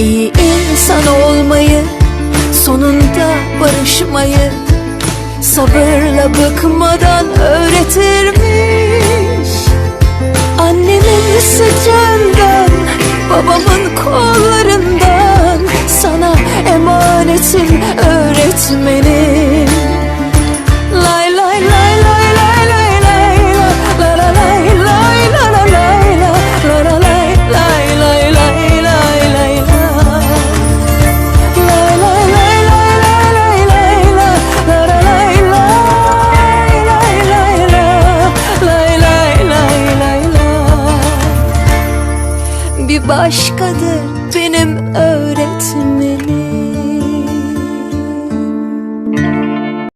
İyi insan olmayı sonunda barışmayı sabırla bıkmadan öğretirmiş. Annemin sıcağından babamın kollarından sana emanetim öğretmenim başkadır benim öğretmenim.